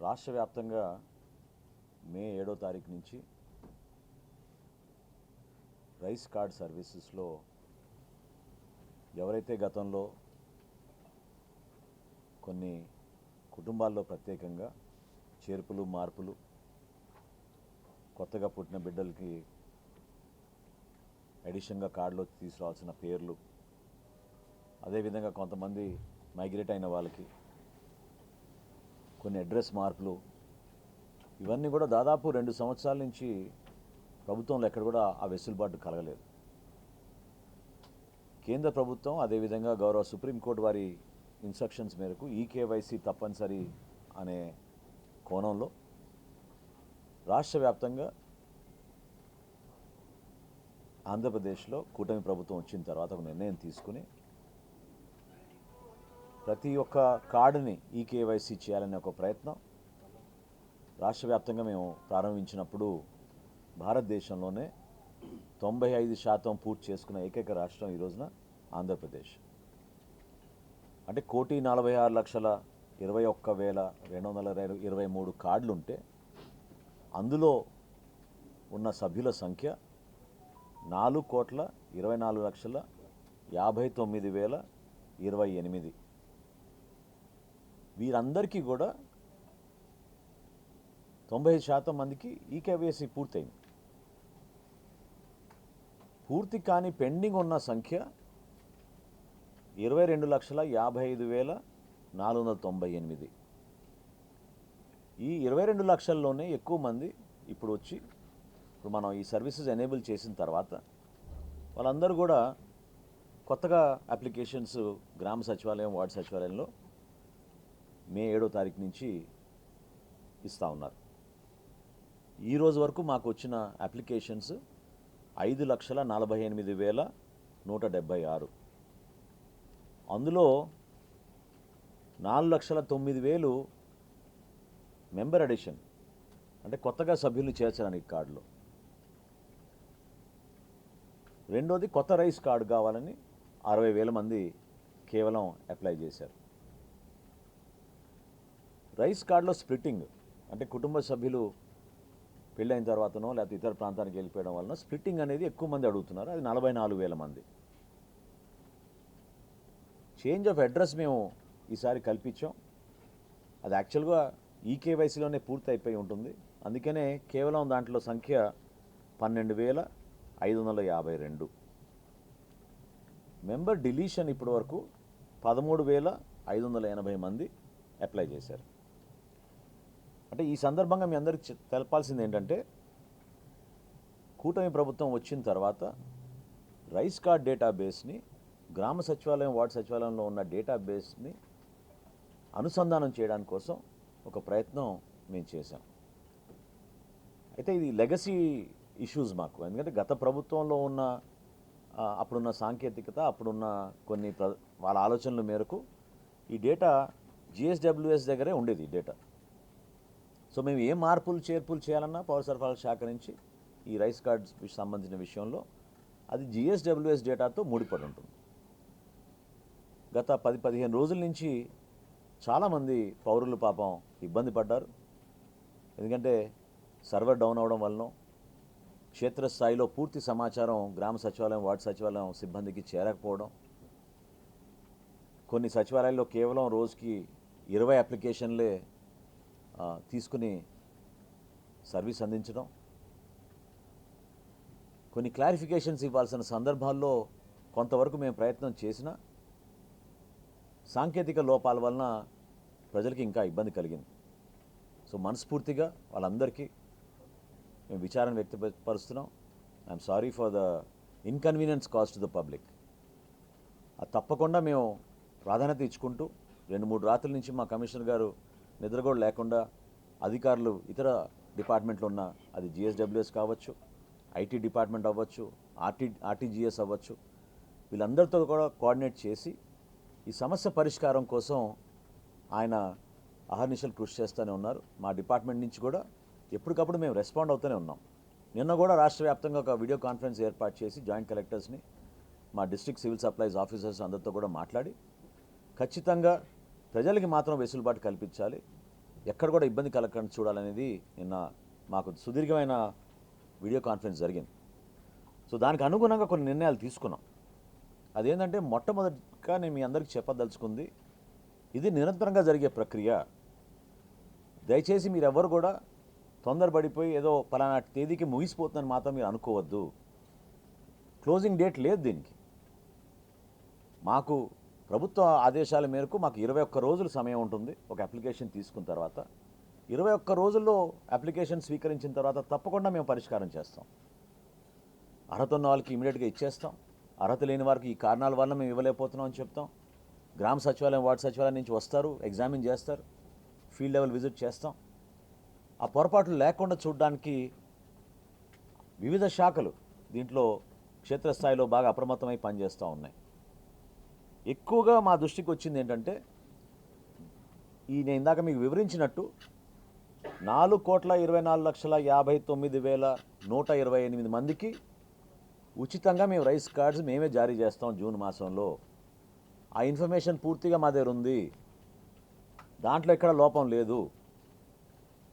రాష్ట్ర వ్యాప్తంగా మే ఏడో తారీఖు నుంచి రైస్ కార్డ్ సర్వీసెస్లో ఎవరైతే గతంలో కొన్ని కుటుంబాల్లో ప్రత్యేకంగా చేర్పులు మార్పులు కొత్తగా పుట్టిన బిడ్డలకి ఎడిషన్గా కార్డులో తీసుకురావాల్సిన పేర్లు అదేవిధంగా కొంతమంది మైగ్రేట్ అయిన వాళ్ళకి కొన్ని అడ్రస్ మార్పులు. ఇవన్నీ కూడా దాదాపు రెండు సంవత్సరాల నుంచి ప్రభుత్వంలో ఎక్కడ కూడా ఆ వెసులుబాటు కలగలేదు. కేంద్ర ప్రభుత్వం అదేవిధంగా గౌరవ సుప్రీంకోర్టు వారి ఇన్స్ట్రక్షన్స్ మేరకు ఈ తప్పనిసరి అనే కోణంలో రాష్ట్ర వ్యాప్తంగా ఆంధ్రప్రదేశ్లో కూటమి ప్రభుత్వం వచ్చిన తర్వాత ఒక నిర్ణయం తీసుకుని ప్రతి ఒక్క కార్డుని ఈ కేవైసీ చేయాలనే ఒక ప్రయత్నం. రాష్ట్ర వ్యాప్తంగా మేము ప్రారంభించినప్పుడు భారతదేశంలోనే తొంభై ఐదు శాతం పూర్తి చేసుకున్న ఏకైక రాష్ట్రం ఈ రోజున ఆంధ్రప్రదేశ్. అంటే కోటి నలభై ఆరు లక్షల ఇరవై ఒక్క వేల రెండు వందల ఇరవై- మూడు కార్డులు ఉంటే అందులో ఉన్న సభ్యుల సంఖ్య నాలుగు కోట్ల ఇరవై నాలుగు లక్షల యాభై తొమ్మిది వేల ఇరవై ఎనిమిది. వీరందరికీ కూడా తొంభై శాతం మందికి ఈ కేవైసీ పూర్తయింది. పూర్తి కాని పెండింగ్ ఉన్న సంఖ్య ఇరవై రెండు లక్షల యాభై ఐదు వేల నాలుగు వందల తొంభై ఎనిమిది. ఈ ఇరవై రెండు లక్షల్లోనే ఎక్కువ మంది ఇప్పుడు వచ్చి ఇప్పుడు మనం ఈ సర్వీసెస్ ఎనేబుల్ చేసిన తర్వాత వాళ్ళందరూ కూడా కొత్తగా అప్లికేషన్స్ గ్రామ సచివాలయం వార్డు సచివాలయంలో మే ఏడో తారీఖు నుంచి ఇస్తూ ఉన్నారు. ఈరోజు వరకు మాకు వచ్చిన అప్లికేషన్స్ ఐదు లక్షల నలభై ఎనిమిది వేల నూట డెబ్భై ఆరు. అందులో నాలుగు లక్షల తొమ్మిది వేలు మెంబర్ అడిషన్ అంటే కొత్తగా సభ్యులు చేర్చడానికి కార్డులో. రెండోది కొత్త రైస్ కార్డు కావాలని అరవై వేల మంది కేవలం అప్లై చేశారు. రైస్ కార్డులో స్ప్లిట్టింగ్. అంటే కుటుంబ సభ్యులు పెళ్ళైన తర్వాతనో లేకపోతే ఇతర ప్రాంతానికి వెళ్ళిపోయడం వలన స్ప్లిట్టింగ్ అనేది ఎక్కువ మంది అడుగుతున్నారు. అది నలభై నాలుగు వేల మంది. చేంజ్ ఆఫ్ అడ్రస్ మేము ఈసారి కల్పించాం. అది యాక్చువల్గా ఈ కేవైసీలోనే పూర్తి అయిపోయి ఉంటుంది. అందుకనే కేవలం దాంట్లో సంఖ్య పన్నెండు వేల ఐదు వందల యాభై రెండు. మెంబర్ డిలీషన్ ఇప్పటి వరకు పదమూడు వేల ఐదు వందల ఎనభై మంది అప్లై చేశారు. అంటే ఈ సందర్భంగా మీ అందరికి తెలపాల్సింది ఏంటంటే కూటమి ప్రభుత్వం వచ్చిన తర్వాత రైస్ కార్డ్ డేటాబేస్ని గ్రామ సచివాలయం వార్డు సచివాలయంలో ఉన్న డేటాబేస్ని అనుసంధానం చేయడాని కోసం ఒక ప్రయత్నం మేము చేశాం. అయితే ఇది లెగసీ ఇష్యూస్ మాకు. ఎందుకంటే గత ప్రభుత్వంలో ఉన్న అప్పుడున్న సాంకేతికత అప్పుడున్న కొన్ని ప్ర వాళ్ళ ఆలోచనల మేరకు ఈ డేటా జిఎస్డబ్ల్యూఎస్ దగ్గరే ఉండేది ఈ డేటా. సో మేము ఏ మార్పులు చేర్పులు చేయాలన్నా పౌర సరఫరాల శాఖ నుంచి ఈ రైస్ కార్డ్స్ సంబంధించిన విషయంలో అది జిఎస్డబ్ల్యూఎస్ డేటాతో ముడిపడి ఉంటుంది. గత పది పదిహేను రోజుల నుంచి చాలామంది పౌరులు పాపం ఇబ్బంది పడ్డారు. ఎందుకంటే సర్వర్ డౌన్ అవడం వలన క్షేత్రస్థాయిలో పూర్తి సమాచారం గ్రామ సచివాలయం వార్డు సచివాలయం సిబ్బందికి చేరకపోవడం. కొన్ని సచివాలయాల్లో కేవలం రోజుకి ఇరవై అప్లికేషన్లే తీసుకుని సర్వీస్ అందించడం. కొన్ని క్లారిఫికేషన్స్ ఇవ్వాల్సిన సందర్భాల్లో కొంతవరకు మేము ప్రయత్నం చేసినా సాంకేతిక లోపాల వలన ప్రజలకి ఇంకా ఇబ్బంది కలిగింది. సో మనస్ఫూర్తిగా వాళ్ళందరికీ మేము విచారణ వ్యక్తపరుస్తున్నాం. I'm sorry for the inconvenience caused to the public తప్పకుండా మేము ప్రాధాన్యత ఇచ్చుకుంటూ రెండు మూడు రాత్రుల నుంచి మా కమిషనర్ గారు నిద్ర కూడా లేకుండా అధికారులు ఇతర డిపార్ట్మెంట్లో ఉన్న అది జిఎస్డబ్ల్యూఎస్ కావచ్చు ఐటీ డిపార్ట్మెంట్ అవ్వచ్చు ఆర్టీ ఆర్టీజీఎస్ అవ్వచ్చు వీళ్ళందరితో కూడా కోఆర్డినేట్ చేసి ఈ సమస్య పరిష్కారం కోసం ఆయన అహర్నిశలు కృషి చేస్తూనే ఉన్నారు. మా డిపార్ట్మెంట్ నుంచి కూడా ఎప్పటికప్పుడు మేము రెస్పాండ్ అవుతూనే ఉన్నాం. నిన్న కూడా రాష్ట్ర వ్యాప్తంగా ఒక వీడియో కాన్ఫరెన్స్ ఏర్పాటు చేసి జాయింట్ కలెక్టర్స్ని మా డిస్ట్రిక్ట్ సివిల్ సప్లైస్ ఆఫీసర్స్ అందరితో కూడా మాట్లాడి ఖచ్చితంగా ప్రజలకి మాత్రం వెసులుబాటు కల్పించాలి. ఎక్కడ కూడా ఇబ్బంది కలగకుండా చూడాలనేది నిన్న మాకు సుదీర్ఘమైన వీడియో కాన్ఫరెన్స్ జరిగింది. సో దానికి అనుగుణంగా కొన్ని నిర్ణయాలు తీసుకున్నాం. అదేంటంటే మొట్టమొదటిగా నేను మీ అందరికీ చెప్పదలుచుకుంది ఇది నిరంతరంగా జరిగే ప్రక్రియ. దయచేసి మీరు ఎవరు కూడా తొందరపడిపోయి ఏదో పలానా తేదీకి ముగిసిపోతుందని మాత్రం మీరు అనుకోవద్దు. క్లోజింగ్ డేట్ లేదు దీనికి. మాకు ప్రభుత్వ ఆదేశాల మేరకు మాకు ఇరవై ఒక్క రోజులు సమయం ఉంటుంది. ఒక అప్లికేషన్ తీసుకున్న తర్వాత ఇరవై ఒక్క రోజుల్లో అప్లికేషన్ స్వీకరించిన తర్వాత తప్పకుండా మేము పరిష్కారం చేస్తాం. అర్హత ఉన్న వాళ్ళకి ఇమీడియట్గా ఇచ్చేస్తాం. అర్హత లేని వారికి ఈ కారణాల వల్ల మేము ఇవ్వలేకపోతున్నాం అని చెప్తాం. గ్రామ సచివాలయం వార్డు సచివాలయం నుంచి వస్తారు ఎగ్జామిన్ చేస్తారు ఫీల్డ్ లెవెల్ విజిట్ చేస్తాం. ఆ పొరపాట్లు లేకుండా చూడడానికి వివిధ శాఖలు దీంట్లో క్షేత్రస్థాయిలో బాగా అప్రమత్తమై పనిచేస్తూ ఉన్నాయి. ఎక్కువగా మా దృష్టికి వచ్చింది ఏంటంటే ఈ నేను ఇందాక మీకు వివరించినట్టు నాలుగు కోట్ల ఇరవై నాలుగు లక్షల యాభై తొమ్మిది వేల నూట ఇరవై ఎనిమిది మందికి ఉచితంగా మేము రైస్ కార్డ్స్ మేమే జారీ చేస్తాం జూన్ మాసంలో. ఆ ఇన్ఫర్మేషన్ పూర్తిగా మా దగ్గర ఉంది. దాంట్లో ఎక్కడ లోపం లేదు.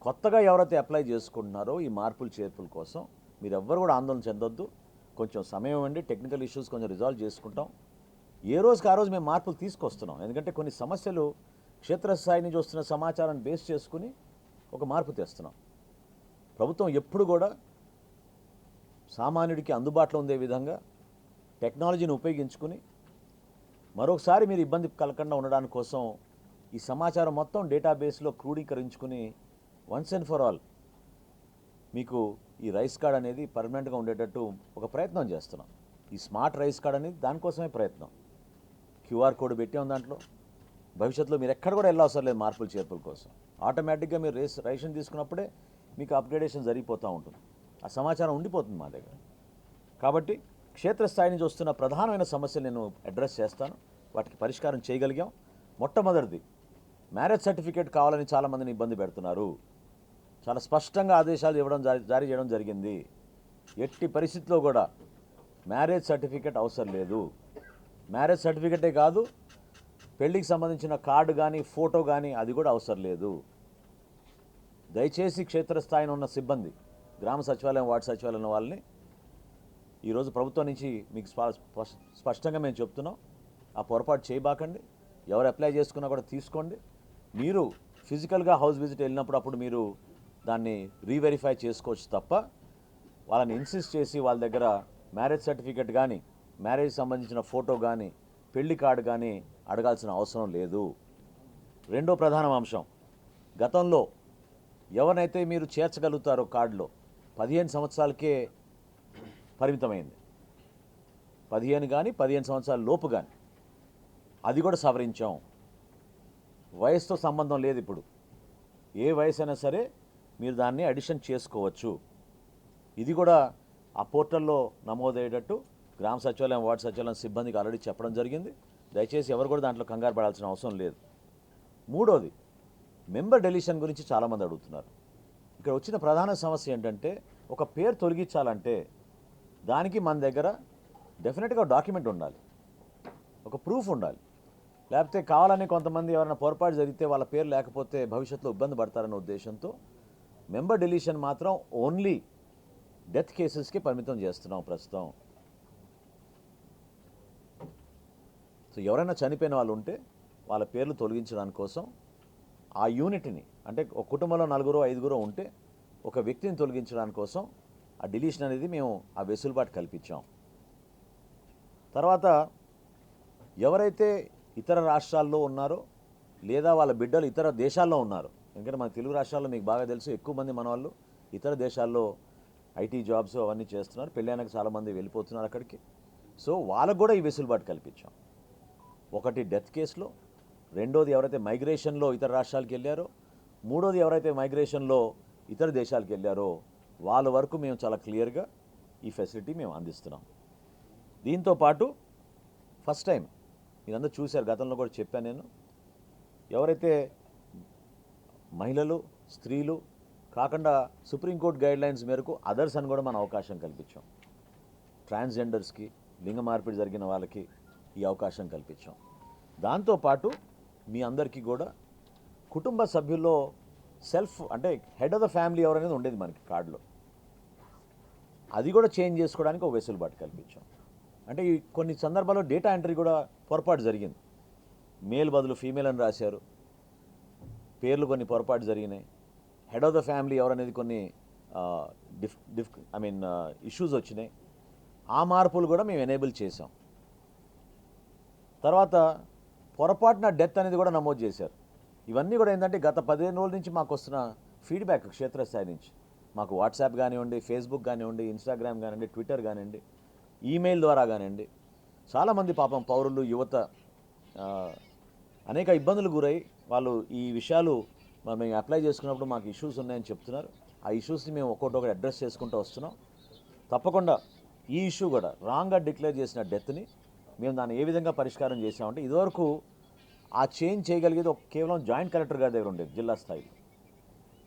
కొత్తగా ఎవరైతే అప్లై చేసుకుంటున్నారో ఈ మార్పులు చేర్పుల కోసం మీరు ఎవ్వరు కూడా ఆందోళన చెందొద్దు. కొంచెం సమయం అండి టెక్నికల్ ఇష్యూస్ కొంచెం రిజాల్వ్ చేసుకుంటాం. ఏ రోజుకి ఆ రోజు మేము మార్పులు తీసుకొస్తున్నాం. ఎందుకంటే కొన్ని సమస్యలు క్షేత్రస్థాయి నుంచి వస్తున్న సమాచారాన్ని బేస్ చేసుకుని ఒక మార్పు తెస్తున్నాం. ప్రభుత్వం ఎప్పుడు కూడా సామాన్యుడికి అందుబాటులో ఉండే విధంగా టెక్నాలజీని ఉపయోగించుకుని మరొకసారి మీరు ఇబ్బంది కలగకుండా ఉండడానికి కోసం ఈ సమాచారం మొత్తం డేటాబేస్లో క్రూడీకరించుకుని వన్స్ అండ్ ఫర్ ఆల్ మీకు ఈ రైస్ కార్డ్ అనేది పర్మనెంట్గా ఉండేటట్టు ఒక ప్రయత్నం చేస్తున్నాం. ఈ స్మార్ట్ రైస్ కార్డ్ అనేది దానికోసమే ప్రయత్నం. క్యూఆర్ కోడ్ పెట్టాం దాంట్లో. భవిష్యత్తులో మీరు ఎక్కడ కూడా వెళ్ళవసరం లేదు మార్పులు చేర్పుల కోసం. ఆటోమేటిక్గా మీరు రేస్ రేషన్ తీసుకున్నప్పుడే మీకు అప్గ్రేడేషన్ జరిగిపోతూ ఉంటుంది. ఆ సమాచారం ఉండిపోతుంది మా దగ్గర. కాబట్టి క్షేత్రస్థాయి నుంచి వస్తున్న ప్రధానమైన సమస్యలు నేను అడ్రస్ చేస్తాను. వాటికి పరిష్కారం చేయగలిగాం. మొట్టమొదటిది మ్యారేజ్ సర్టిఫికేట్ కావాలని చాలామందిని ఇబ్బంది పెడుతున్నారు. చాలా స్పష్టంగా ఆదేశాలు ఇవ్వడం జారీ జారీ చేయడం జరిగింది. ఎట్టి పరిస్థితిలో కూడా మ్యారేజ్ సర్టిఫికేట్ అవసరం లేదు. మ్యారేజ్ సర్టిఫికెటే కాదు పెళ్ళికి సంబంధించిన కార్డు కానీ ఫోటో కానీ అది కూడా అవసరం లేదు. దయచేసి క్షేత్రస్థాయిన ఉన్న సిబ్బంది గ్రామ సచివాలయం వార్డు సచివాలయం వాళ్ళని ఈరోజు ప్రభుత్వం నుంచి మీకు స్ప- స్పష్టంగా మేము చెప్తున్నాం. ఆ పొరపాటు చేయబాకండి. ఎవరు అప్లై చేసుకున్నా కూడా తీసుకోండి. మీరు ఫిజికల్గా హౌస్ విజిట్ వెళ్ళినప్పుడు అప్పుడు మీరు దాన్ని రీవెరిఫై చేసుకోవచ్చు తప్ప వాళ్ళని ఇన్సిస్ట్ చేసి వాళ్ళ దగ్గర మ్యారేజ్ సర్టిఫికేట్ కానీ మ్యారేజ్ సంబంధించిన ఫోటో కానీ పెళ్ళి కార్డు కానీ అడగాల్సిన అవసరం లేదు. రెండో ప్రధాన అంశం. గతంలో ఎవరినైతే మీరు చేర్చగలుగుతారో కార్డులో పదిహేను సంవత్సరాలకే పరిమితమైంది. పదిహేను కానీ పదిహేను సంవత్సరాల లోపు కానీ అది కూడా సవరించాం. వయసుతో సంబంధం లేదు ఇప్పుడు. ఏ వయసు అయినా సరే మీరు దాన్ని అడిషన్ చేసుకోవచ్చు. ఇది కూడా ఆ పోర్టల్లో నమోదయ్యేటట్టు గ్రామ సచివాలయం వార్డు సచివాలయం సిబ్బందికి ఆల్రెడీ చెప్పడం జరిగింది. దయచేసి ఎవరు కూడా దాంట్లో కంగారు పడాల్సిన అవసరం లేదు. మూడోది మెంబర్ డెలిషన్ గురించి చాలామంది అడుగుతున్నారు. ఇక్కడ వచ్చిన ప్రధాన సమస్య ఏంటంటే ఒక పేరు తొలగించాలంటే దానికి మన దగ్గర డెఫినెట్గా డాక్యుమెంట్ ఉండాలి. ఒక ప్రూఫ్ ఉండాలి. లేకపోతే కావాలని కొంతమంది ఎవరైనా పొరపాటు జరిగితే వాళ్ళ పేరు లేకపోతే భవిష్యత్తులో ఇబ్బంది పడతారనే ఉద్దేశంతో మెంబర్ డెలిషన్ మాత్రం ఓన్లీ డెత్ కేసెస్కి పరిమితం చేస్తున్నాం ప్రస్తుతం. సో ఎవరైనా చనిపోయిన వాళ్ళు ఉంటే వాళ్ళ పేర్లు తొలగించడానికి కోసం ఆ యూనిట్ని అంటే ఒక కుటుంబంలో నలుగురు ఐదుగురు ఉంటే ఒక వ్యక్తిని తొలగించడానికి కోసం ఆ డిలీషన్ అనేది మేము ఆ వెసులుబాటు కల్పించాం. తర్వాత ఎవరైతే ఇతర రాష్ట్రాల్లో ఉన్నారో లేదా వాళ్ళ బిడ్డలు ఇతర దేశాల్లో ఉన్నారు ఎందుకంటే మన తెలుగు రాష్ట్రాల్లో మీకు బాగా తెలుసు ఎక్కువ మంది మన వాళ్ళు ఇతర దేశాల్లో ఐటీ జాబ్స్ అవన్నీ చేస్తున్నారు పెళ్ళైనాక చాలామంది వెళ్ళిపోతున్నారు అక్కడికి. సో వాళ్ళకు కూడా ఈ వెసులుబాటు కల్పించాం. ఒకటి డెత్ కేసులో రెండోది ఎవరైతే మైగ్రేషన్లో ఇతర రాష్ట్రాలకు వెళ్ళారో మూడోది ఎవరైతే మైగ్రేషన్లో ఇతర దేశాలకు వెళ్ళారో వాళ్ళ వరకు మేము చాలా క్లియర్గా ఈ ఫెసిలిటీ మేము అందిస్తున్నాం. దీంతో పాటు ఫస్ట్ టైం మీరందరూ చూశారు గతంలో కూడా చెప్పాను నేను ఎవరైతే మహిళలు స్త్రీలు కాకుండా సుప్రీంకోర్టు గైడ్ లైన్స్ మేరకు అదర్స్ అని కూడా మనం అవకాశం కల్పించాం. ట్రాన్స్జెండర్స్కి లింగ మార్పిడి జరిగిన వాళ్ళకి ఈ అవకాశం కల్పించాం. దాంతోపాటు మీ అందరికీ కూడా కుటుంబ సభ్యుల్లో సెల్ఫ్ అంటే హెడ్ ఆఫ్ ద ఫ్యామిలీ ఎవరు అనేది ఉండేది మనకి కార్డులో. అది కూడా చేంజ్ చేసుకోవడానికి ఒక వెసులుబాటు కల్పించాం. అంటే ఈ కొన్ని సందర్భాల్లో డేటా ఎంట్రీ కూడా పొరపాటు జరిగింది. మేల్ బదులు ఫీమేల్ అని రాశారు. పేర్లు కొన్ని పొరపాటు జరిగినాయి. హెడ్ ఆఫ్ ద ఫ్యామిలీ ఎవరనేది కొన్ని diff diff I mean issues వచ్చినాయి. ఆ మార్పులు కూడా మేము ఎనేబుల్ చేసాం తర్వాత పొరపాటున డెత్ అనేది కూడా నమోదు చేశారు. ఇవన్నీ కూడా ఏంటంటే గత పదిహేను రోజుల నుంచి మాకు వస్తున్న ఫీడ్బ్యాక్ క్షేత్రస్థాయి నుంచి. మాకు వాట్సాప్ కానివ్వండి ఫేస్బుక్ కానివ్వండి ఇన్స్టాగ్రామ్ కానివ్వండి ట్విట్టర్ కానివ్వండి ఈమెయిల్ ద్వారా కానివ్వండి. చాలామంది పాపం పౌరులు యువత అనేక ఇబ్బందులు గురై వాళ్ళు ఈ విషయాలు మేము అప్లై చేసుకున్నప్పుడు మాకు ఇష్యూస్ ఉన్నాయని చెప్తున్నారు. ఆ ఇష్యూస్ని మేము ఒక్కొక్కటి అడ్రస్ చేసుకుంటూ వస్తున్నాం. తప్పకుండా ఈ ఇష్యూ కూడా రాంగ్గా డిక్లేర్ చేసిన డెత్ని మేము దాన్ని ఏ విధంగా పరిష్కారం చేసామంటే ఇదివరకు ఆ చేంజ్ చేయగలిగేది ఒక కేవలం జాయింట్ కలెక్టర్ గారి దగ్గర ఉండేది జిల్లా స్థాయిలో.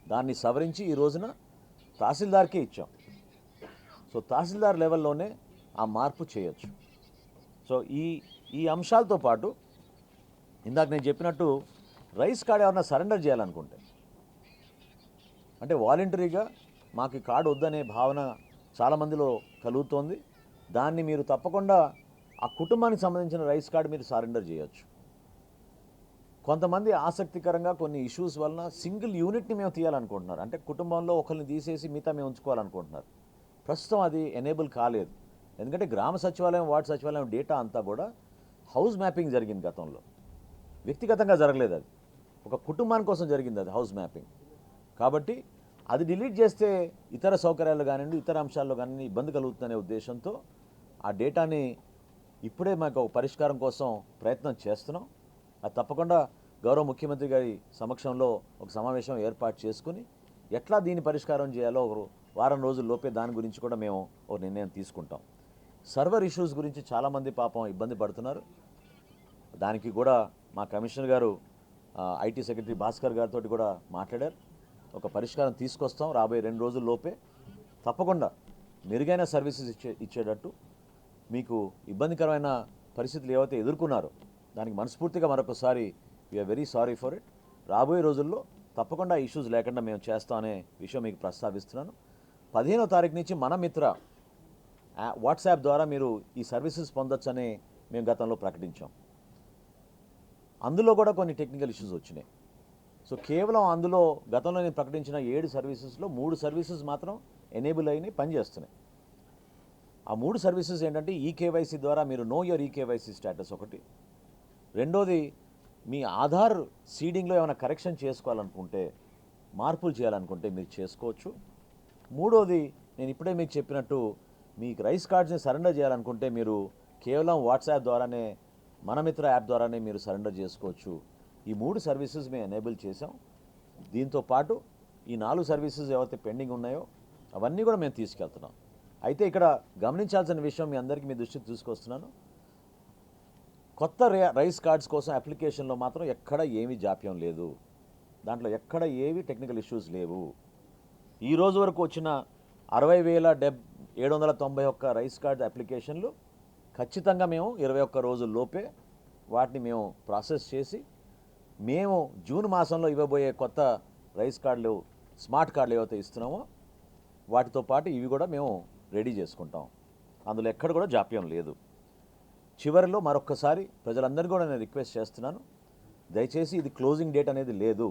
దాన్ని సవరించి ఈ రోజున తహసీల్దార్కే ఇచ్చాం. సో తహసీల్దార్ లెవెల్లోనే ఆ మార్పు చేయొచ్చు. సో ఈ ఈ అంశాలతో పాటు ఇందాక నేను చెప్పినట్టు రైస్ కార్డ్ ఎవరన్నా సరెండర్ చేయాలనుకుంటే అంటే వాలంటరీగా మాకు కార్డు వద్దనే భావన చాలామందిలో కలుగుతోంది. దాన్ని మీరు తప్పకుండా ఆ కుటుంబానికి సంబంధించిన రైస్ కార్డు మీరు సరెండర్ చేయొచ్చు. కొంతమంది ఆసక్తికరంగా కొన్ని ఇష్యూస్ వలన సింగిల్ యూనిట్ని మేము తీయాలనుకుంటున్నారు. అంటే కుటుంబంలో ఒకరిని తీసేసి మిగతా మేము ఉంచుకోవాలనుకుంటున్నారు. ప్రస్తుతం అది ఎనేబుల్ కాలేదు. ఎందుకంటే గ్రామ సచివాలయం వార్డు సచివాలయం డేటా అంతా కూడా హౌస్ మ్యాపింగ్ జరిగింది గతంలో. వ్యక్తిగతంగా జరగలేదు అది. ఒక కుటుంబాని కోసం జరిగింది అది హౌస్ మ్యాపింగ్. కాబట్టి అది డిలీట్ చేస్తే ఇతర సౌకర్యాలు కానివ్వండి ఇతర అంశాల్లో కానీ ఇబ్బంది కలుగుతుందనే ఉద్దేశంతో ఆ డేటాని ఇప్పుడే మాకు పరిష్కారం కోసం ప్రయత్నం చేస్తున్నాం. అది తప్పకుండా గౌరవ ముఖ్యమంత్రి గారి సమక్షంలో ఒక సమావేశం ఏర్పాటు చేసుకుని ఎట్లా దీన్ని పరిష్కారం చేయాలో ఒక వారం రోజుల లోపే దాని గురించి కూడా మేము ఒక నిర్ణయం తీసుకుంటాం. సర్వర్ ఇష్యూస్ గురించి చాలామంది పాపం ఇబ్బంది పడుతున్నారు. దానికి కూడా మా కమిషనర్ గారు ఐటీ సెక్రటరీ భాస్కర్ గారితో కూడా మాట్లాడారు. ఒక పరిష్కారం తీసుకొస్తాం రాబోయే రెండు రోజుల లోపే. తప్పకుండా మెరుగైన సర్వీసెస్ ఇచ్చే ఇచ్చేటట్టు మీకు ఇబ్బందికరమైన పరిస్థితులు ఏవైతే ఎదుర్కొన్నారో దానికి మనస్ఫూర్తిగా మరొకసారి we're very sorry for it రాబోయే రోజుల్లో తప్పకుండా ఇష్యూస్ లేకుండా మేము చేస్తాం అనే విషయం మీకు ప్రస్తావిస్తున్నాను. పదిహేనో తారీఖు నుంచి మన మిత్ర వాట్సాప్ ద్వారా మీరు ఈ సర్వీసెస్ పొందొచ్చని మేము గతంలో ప్రకటించాం. అందులో కూడా కొన్ని టెక్నికల్ ఇష్యూస్ వచ్చినాయి. సో కేవలం అందులో గతంలో నేను ప్రకటించిన ఏడు సర్వీసెస్లో మూడు సర్వీసెస్ మాత్రం ఎనేబుల్ అయినాయి పనిచేస్తున్నాయి. ఆ మూడు సర్వీసెస్ ఏంటంటే ఈకేవైసీ ద్వారా మీరు నో యువర్ ఈకేవైసీ స్టేటస్ ఒకటి. రెండోది మీ ఆధార్ సీడింగ్లో ఏమైనా కరెక్షన్ చేసుకోవాలనుకుంటే మార్పులు చేయాలనుకుంటే మీరు చేసుకోవచ్చు. మూడోది నేను ఇప్పుడే మీకు చెప్పినట్టు మీకు రైస్ కార్డ్స్ని సరెండర్ చేయాలనుకుంటే మీరు కేవలం వాట్సాప్ ద్వారానే మనమిత్ర యాప్ ద్వారానే మీరు సరెండర్ చేసుకోవచ్చు. ఈ మూడు సర్వీసెస్ మేము ఎనేబుల్ చేసాం దీంతో పాటు ఈ నాలుగు సర్వీసెస్ ఏవైతే పెండింగ్ ఉన్నాయో అవన్నీ కూడా మేము తీసుకెళ్తున్నాం. అయితే ఇక్కడ గమనించాల్సిన విషయం మీ అందరికీ మీ దృష్టికి తీసుకొస్తున్నాను. కొత్త రైస్ కార్డ్స్ కోసం అప్లికేషన్లో మాత్రం ఎక్కడ ఏమీ జాప్యం లేదు. దాంట్లో ఎక్కడ ఏవి టెక్నికల్ ఇష్యూస్ లేవు. ఈ రోజు వరకు వచ్చిన అరవై వేల డెబ్ ఏడు వందల తొంభై ఒక్క రైస్ కార్డ్ అప్లికేషన్లు ఖచ్చితంగా మేము ఇరవై ఒక్క రోజుల్లోపే వాటిని మేము ప్రాసెస్ చేసి మేము జూన్ మాసంలో ఇవ్వబోయే కొత్త రైస్ కార్డులు స్మార్ట్ కార్డులు ఏవైతే ఇస్తున్నామో వాటితో పాటు ఇవి కూడా మేము రెడీ చేసుకుంటాం. అందులో ఎక్కడ కూడా జాప్యం లేదు. చివరిలో మరొక్కసారి ప్రజలందరికీ కూడా నేను రిక్వెస్ట్ చేస్తున్నాను దయచేసి ఇది క్లోజింగ్ డేట్ అనేది లేదు.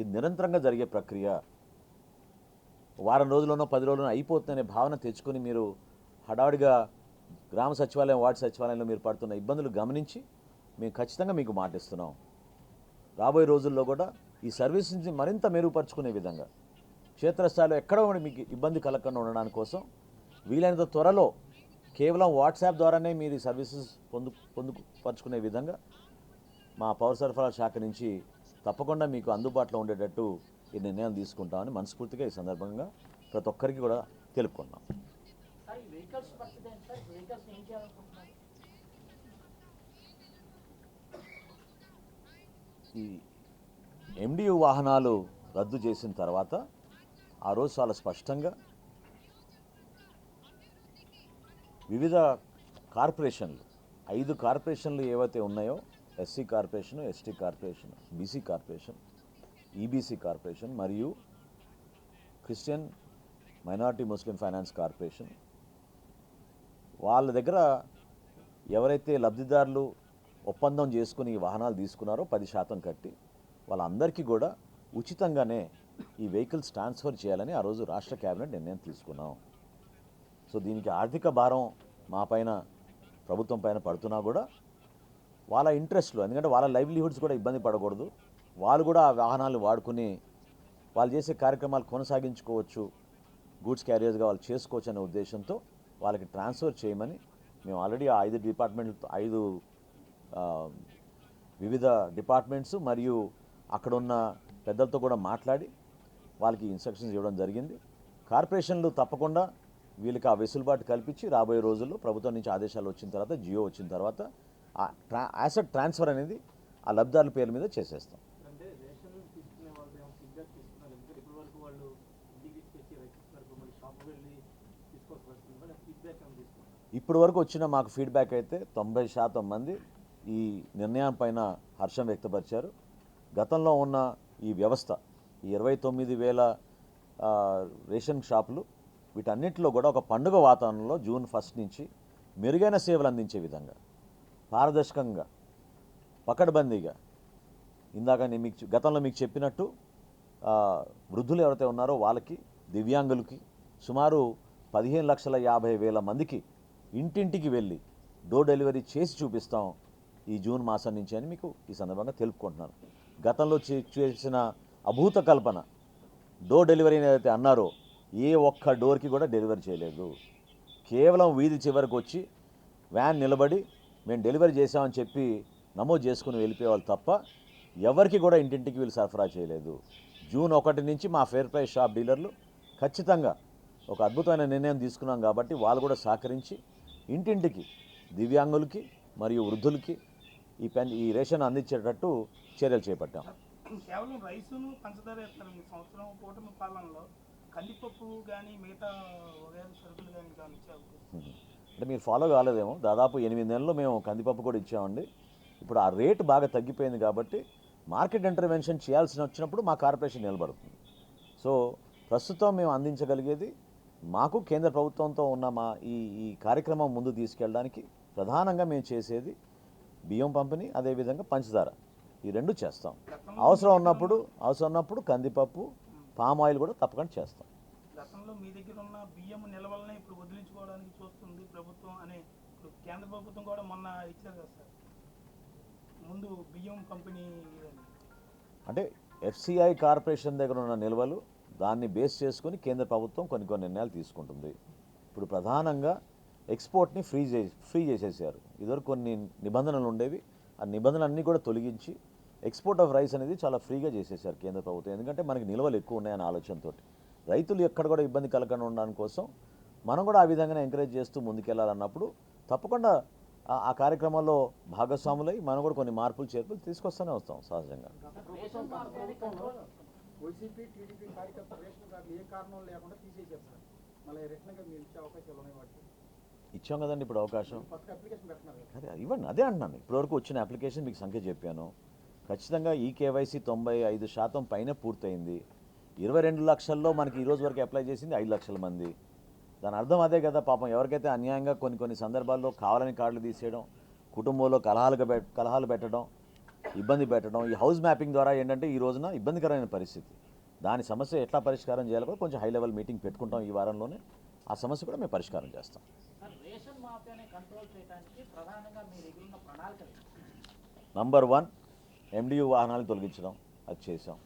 ఇది నిరంతరంగా జరిగే ప్రక్రియ. వారం రోజుల్లోనో పది రోజుల్లోనో అయిపోతుందనే భావన తెచ్చుకొని మీరు హడావుడిగా గ్రామ సచివాలయం వార్డు సచివాలయంలో మీరు పడుతున్న ఇబ్బందులు గమనించి మేము ఖచ్చితంగా మీకు మాటిస్తున్నాం రాబోయే రోజుల్లో కూడా ఈ సర్వీస్ని మరింత మెరుగుపరుచుకునే విధంగా క్షేత్రస్థాయిలో ఎక్కడ మీకు ఇబ్బంది కలగకుండా ఉండడానికి కోసం వీలైనంత త్వరలో కేవలం వాట్సాప్ ద్వారానే మీరు సర్వీసెస్ పొందు పొందుపరుచుకునే విధంగా మా పౌర సరఫరా శాఖ నుంచి తప్పకుండా మీకు అందుబాటులో ఉండేటట్టు ఈ నిర్ణయం తీసుకుంటామని మనస్ఫూర్తిగా ఈ సందర్భంగా ప్రతి ఒక్కరికి కూడా తెలుపుకున్నాం ఈ ఎండియు వాహనాలు రద్దు చేసిన తర్వాత ఆ రోజు చాలా స్పష్టంగా వివిధ కార్పొరేషన్లు ఐదు కార్పొరేషన్లు ఏవైతే ఉన్నాయో SC corporation ST corporation BC corporation EBC corporation మరియు Christian minority Muslim finance corporation. వాళ్ళ దగ్గర ఎవరైతే లబ్ధిదారులు ఒప్పందం చేసుకుని ఈ వాహనాలు తీసుకున్నారో పది శాతం కట్టి వాళ్ళందరికీ కూడా ఉచితంగానే ఈ వెహికల్స్ ట్రాన్స్ఫర్ చేయాలని ఆ రోజు రాష్ట్ర కేబినెట్ నిర్ణయం తీసుకున్నాం. సో దీనికి ఆర్థిక భారం మా పైన ప్రభుత్వం పైన పడుతున్నా కూడా వాళ్ళ ఇంట్రెస్ట్లు ఎందుకంటే వాళ్ళ లైవ్లీహుడ్స్ కూడా ఇబ్బంది పడకూడదు. వాళ్ళు కూడా ఆ వాహనాలు వాడుకుని వాళ్ళు చేసే కార్యక్రమాలు కొనసాగించుకోవచ్చు గూడ్స్ క్యారియర్స్గా వాళ్ళు చేసుకోవచ్చు అనే ఉద్దేశంతో వాళ్ళకి ట్రాన్స్ఫర్ చేయమని మేము ఆల్రెడీ ఆ ఐదు డిపార్ట్మెంట్ ఐదు వివిధ డిపార్ట్మెంట్స్ మరియు అక్కడ ఉన్న పెద్దలతో కూడా మాట్లాడి వాళ్ళకి ఇన్స్ట్రక్షన్స్ ఇవ్వడం జరిగింది. కార్పొరేషన్లు తప్పకుండా వీళ్ళకి ఆ వెసులుబాటు కల్పించి రాబోయే రోజుల్లో ప్రభుత్వం నుంచి ఆదేశాలు వచ్చిన తర్వాత జియో వచ్చిన తర్వాత ఆ ట్రా యాసెట్ ట్రాన్స్ఫర్ అనేది ఆ లబ్ధిదారుల పేరు మీద చేసేస్తాం. ఇప్పటి వరకు వచ్చిన మాకు ఫీడ్బ్యాక్ అయితే తొంభై శాతం మంది ఈ నిర్ణయం పైన హర్షం వ్యక్తపరిచారు. గతంలో ఉన్న ఈ వ్యవస్థ ఈ ఇరవై తొమ్మిది వేల రేషన్ షాపులు వీటన్నింటిలో కూడా ఒక పండుగ వాతావరణంలో జూన్ ఫస్ట్ నుంచి మెరుగైన సేవలు అందించే విధంగా పారదర్శకంగా పకడ్బందీగా. ఇందాక నేను మీకు గతంలో మీకు చెప్పినట్టు వృద్ధులు ఎవరైతే ఉన్నారో వాళ్ళకి దివ్యాంగులకి సుమారు పదిహేను లక్షల యాభై వేల మందికి ఇంటింటికి వెళ్ళి డోర్ డెలివరీ చేసి చూపిస్తాం ఈ జూన్ మాసం నుంచి అని మీకు ఈ సందర్భంగా తెలుపుకుంటున్నాను. గతంలో చే- చేసిన అభూత కల్పన డోర్ డెలివరీ ఏదైతే అన్నారో ఏ ఒక్క డోర్కి కూడా డెలివరీ చేయలేదు. కేవలం వీధి చివరికి వచ్చి వ్యాన్ నిలబడి మేము డెలివరీ చేసామని చెప్పి నమోదు చేసుకుని వెళ్ళిపోయేవాళ్ళు తప్ప ఎవరికి కూడా ఇంటింటికి వీళ్ళు సరఫరా చేయలేదు. జూన్ ఒకటి నుంచి మా ఫేర్ ప్రైస్ షాప్ డీలర్లు ఖచ్చితంగా ఒక అద్భుతమైన నిర్ణయం తీసుకున్నాం కాబట్టి వాళ్ళు కూడా సహకరించి ఇంటింటికి దివ్యాంగులకి మరియు వృద్ధులకి ఈ పెన్ ఈ రేషన్ అందించేటట్టు చర్యలు చేపట్టాం. కేవలం రైసును పంచదార సంవత్సరం కూటమి పాలనలో కందిపప్పు కానీ మిగతా సరుకులు కానీ ఇచ్చే. అంటే మీరు ఫాలో కాలేదేమో. దాదాపు ఎనిమిది నెలలు మేము కందిపప్పు కూడా ఇచ్చామండి. ఇప్పుడు ఆ రేటు బాగా తగ్గిపోయింది కాబట్టి మార్కెట్ ఇంటర్వెన్షన్ చేయాల్సి వచ్చినప్పుడు మా కార్పొరేషన్ నిలబడుతుంది. సో ప్రస్తుతం మేము అందించగలిగేది మాకు కేంద్ర ప్రభుత్వంతో ఉన్న మా ఈ ఈ కార్యక్రమం ముందు తీసుకెళ్ళడానికి ప్రధానంగా మేము చేసేది బియ్యం పంపిణీ అదేవిధంగా పంచదార. ఈ రెండు చేస్తాం. అవసరం ఉన్నప్పుడు అవసరం ఉన్నప్పుడు కందిపప్పు పామ్ ఆయిల్ కూడా తప్పకుండా చేస్తాం. గతంలో మీ దగ్గర ఉన్న బియ్యం నిలవలనే ఇప్పుడు వదిలించుకోవడానికి చూస్తుంది ప్రభుత్వం అనే ఇప్పుడు కేంద్ర ప్రభుత్వం కూడా మొన్న ఇచ్చారు కదా సార్. ముందు బియ్యం ఇదని. అంటే ఎఫ్సిఐ కార్పొరేషన్ దగ్గర ఉన్న నిల్వలు దాన్ని బేస్ చేసుకొని కేంద్ర ప్రభుత్వం కొన్ని కొన్ని నిర్ణయాలు తీసుకుంటుంది. ఇప్పుడు ప్రధానంగా ఎక్స్పోర్ట్ని ఫ్రీ చే ఫ్రీ చేసేసారు. ఇదివరకు కొన్ని నిబంధనలు ఉండేవి. ఆ నిబంధనలన్నీ కూడా తొలగించి ఎక్స్పోర్ట్ ఆఫ్ రైస్ అనేది చాలా ఫ్రీగా చేసేసారు కేంద్ర ప్రభుత్వం. ఎందుకంటే మనకి నిల్వలు ఎక్కువ ఉన్నాయనే ఆలోచనతో రైతులు ఎక్కడ కూడా ఇబ్బంది కలగకుండా ఉండడానికి కోసం మనం కూడా ఆ విధంగానే ఎంకరేజ్ చేస్తూ ముందుకెళ్ళాలన్నప్పుడు తప్పకుండా ఆ- ఆ కార్యక్రమంలో భాగస్వాములై మనం కూడా కొన్ని మార్పులు చేర్పులు తీసుకొస్తూనే వస్తాం సహజంగా. ఇచ్చే కదండి ఇప్పుడు అవకాశం. అదే ఇవ్వండి అదే అంటున్నాను. ఇప్పటివరకు వచ్చిన అప్లికేషన్ మీకు సంఖ్య చెప్పాను. ఖచ్చితంగా ఈ కేవైసీ తొంభై ఐదు శాతం పైన పూర్తయింది. ఇరవై రెండు లక్షల్లో మనకి ఈ రోజు వరకు అప్లై చేసింది ఐదు లక్షల మంది. దాని అర్థం అదే కదా పాపం. ఎవరికైతే అన్యాయంగా కొన్ని కొన్ని సందర్భాల్లో కావాలని కార్డులు తీసేయడం కుటుంబంలో కలహాలుగా పెట్ కలహాలు పెట్టడం ఇబ్బంది పెట్టడం ఈ హౌస్ మ్యాపింగ్ ద్వారా ఏంటంటే ఈ రోజున ఇబ్బందికరమైన పరిస్థితి. దాని సమస్య ఎట్లా పరిష్కారం చేయాలో కూడా కొంచెం హై లెవెల్ మీటింగ్ పెట్టుకుంటాం ఈ వారంలోనే. ఆ సమస్య కూడా మేము పరిష్కారం చేస్తాం. నంబర్ వన్ ఎండియు వాహనాలను తొలగించడం అది చేసాం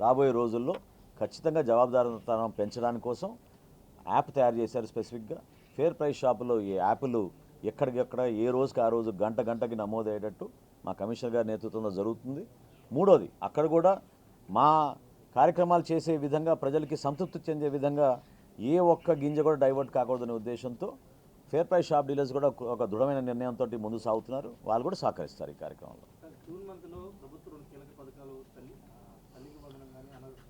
రాబోయే రోజుల్లో ఖచ్చితంగా జవాబుదారీతనం పెంచడానికి కోసం యాప్ తయారు చేశారు స్పెసిఫిక్గా. ఫేర్ ప్రైస్ షాపులో ఈ యాప్లు ఎక్కడికెక్కడ ఏ రోజుకి ఆ రోజు గంట గంటకి నమోదయ్యేటట్టు మా కమిషనర్ గారి నేతృత్వంలో జరుగుతుంది. మూడోది అక్కడ కూడా మా కార్యక్రమాలు చేసే విధంగా ప్రజలకి సంతృప్తి చెందే విధంగా ఏ ఒక్క గింజ కూడా డైవర్ట్ కాకూడదనే ఉద్దేశంతో ఫేర్ ప్రైస్ షాప్ డీలర్స్ కూడా ఒక- దృఢమైన నిర్ణయంతో ముందు సాగుతున్నారు. వాళ్ళు కూడా సహకరిస్తారు ఈ కార్యక్రమంలో. జూన్ మంత్లో ప్రభుత్వం రెండు కీలక పథకాలు తల్లి తల్లికి వందనం కానీ అనాథకి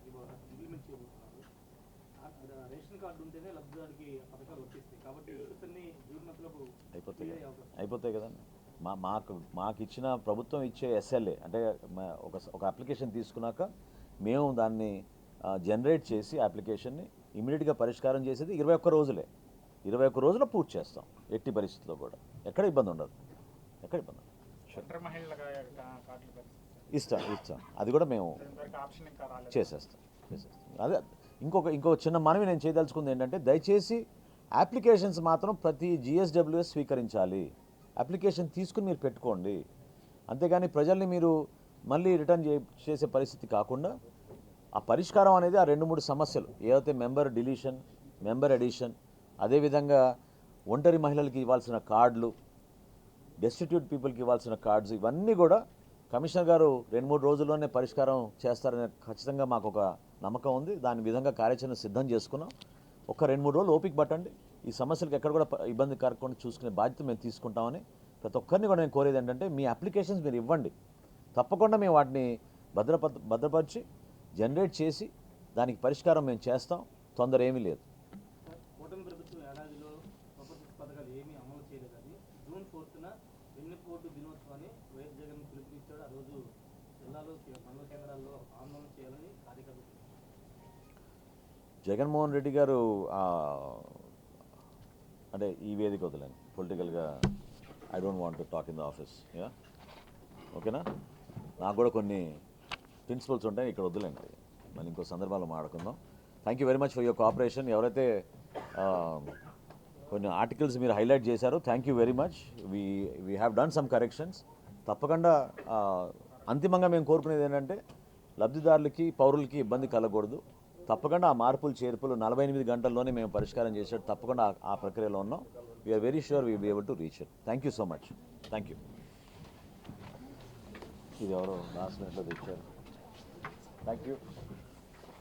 ఇంప్లిమెంట్ చేయబోతున్నారు. రేషన్ కార్డు ఉంటేనే పథకాలు వచ్చేస్తాయి. కాబట్టి జూన్ మంత్లోపు అయిపోతాయి అయిపోతాయి కదండి. మా మాకు మాకు ఇచ్చిన ప్రభుత్వం ఇచ్చే ఎస్ఎల్ఏ అంటే ఒక ఒక అప్లికేషన్ తీసుకున్నాక మేము దాన్ని జనరేట్ చేసి అప్లికేషన్ని ఇమీడియట్గా పరిష్కారం చేసేది ఇరవై ఒక్క రోజులే. ఇరవై ఒక్క రోజుల్లో పూర్తి చేస్తాం. ఎట్టి పరిస్థితిలో కూడా. ఎక్కడ ఇబ్బంది ఉండదు. ఎక్కడ ఇబ్బంది ఇస్తాం ఇస్తాం. అది కూడా మేము చేసేస్తాం చేసేస్తాం. అదే ఇంకొక ఇంకొక చిన్న మనవి నేను చేయదలుచుకుంది ఏంటంటే దయచేసి అప్లికేషన్స్ మాత్రం ప్రతి జిఎస్డబ్ల్యూఎస్ స్వీకరించాలి. అప్లికేషన్ తీసుకుని మీరు పెట్టుకోండి. అంతేగాని ప్రజల్ని మీరు మళ్ళీ రిటర్న్ చే చేసే పరిస్థితి కాకుండా ఆ పరిష్కారం అనేది ఆ రెండు మూడు సమస్యలు ఏదైతే మెంబర్ డిలీషన్ మెంబర్ ఎడిషన్ అదేవిధంగా ఒంటరి మహిళలకి ఇవ్వాల్సిన కార్డులు డెస్టిట్యూట్ పీపుల్కి ఇవ్వాల్సిన కార్డ్స్ ఇవన్నీ కూడా కమిషనర్ గారు రెండు మూడు రోజుల్లోనే పరిష్కారం చేస్తారనే ఖచ్చితంగా మాకు ఒక నమ్మకం ఉంది. దాని విధంగా కార్యాచరణ సిద్ధం చేసుకున్నాం. ఒక రెండు మూడు రోజులు ఓపిక పట్టండి. ఈ సమస్యలకు ఎక్కడ కూడా ఇబ్బంది కలగకుండా చూసుకునే బాధ్యత మేము తీసుకుంటామని ప్రతి ఒక్కరిని కూడా నేను కోరేది ఏంటంటే మీ అప్లికేషన్స్ మీరు ఇవ్వండి. తప్పకుండా మేము వాటిని భద్రప భద్రపరిచి జనరేట్ చేసి దానికి పరిష్కారం మేము చేస్తాం. తొందర ఏమీ లేదు కూటమి ప్రభుత్వం ఏడాదిలో ప్రాపర్టీస్ పథకాలు ఏమీ అమలు చేయలేదు అది జూన్ ఫోర్త్న వెన్నెపోటు దినోత్సవాన్ని వైఎస్ జగన్ పిలుపునిచ్చాడు ఆ రోజు జిల్లాలో మండల కేంద్రాల్లో ఆందోళన చేయాలని కార్యకర్తలు జగన్మోహన్ రెడ్డి గారు అంటే ఈ వేదిక వదలండి పొలిటికల్గా I don't want to talk in the office yeah ఓకేనా నాకు కూడా కొన్ని ప్రిన్సిపల్స్ ఉంటాయి ఇక్కడ వద్దులేండి మళ్ళీ ఇంకో సందర్భాల్లో మాట్లాడుకుందాం. Thank you very much for your cooperation ఎవరైతే కొన్ని ఆర్టికల్స్ మీరు హైలైట్ చేశారు thank you very much we we have done some corrections తప్పకుండా అంతిమంగా మేము కోరుకునేది ఏంటంటే లబ్ధిదారులకి పౌరులకి ఇబ్బంది కలగకూడదు. తప్పకుండా ఆ మార్పులు చేర్పులు నలభై ఎనిమిది గంటల్లోనే మేము పరిష్కారం చేసేట్టు తప్పకుండా ఆ- ప్రక్రియలో ఉన్నాం. We're very sure we be able to reach it thank you so much thank you ఇది ఎవరో లాస్ట్ మినిట్లో తెచ్చారు. Thank you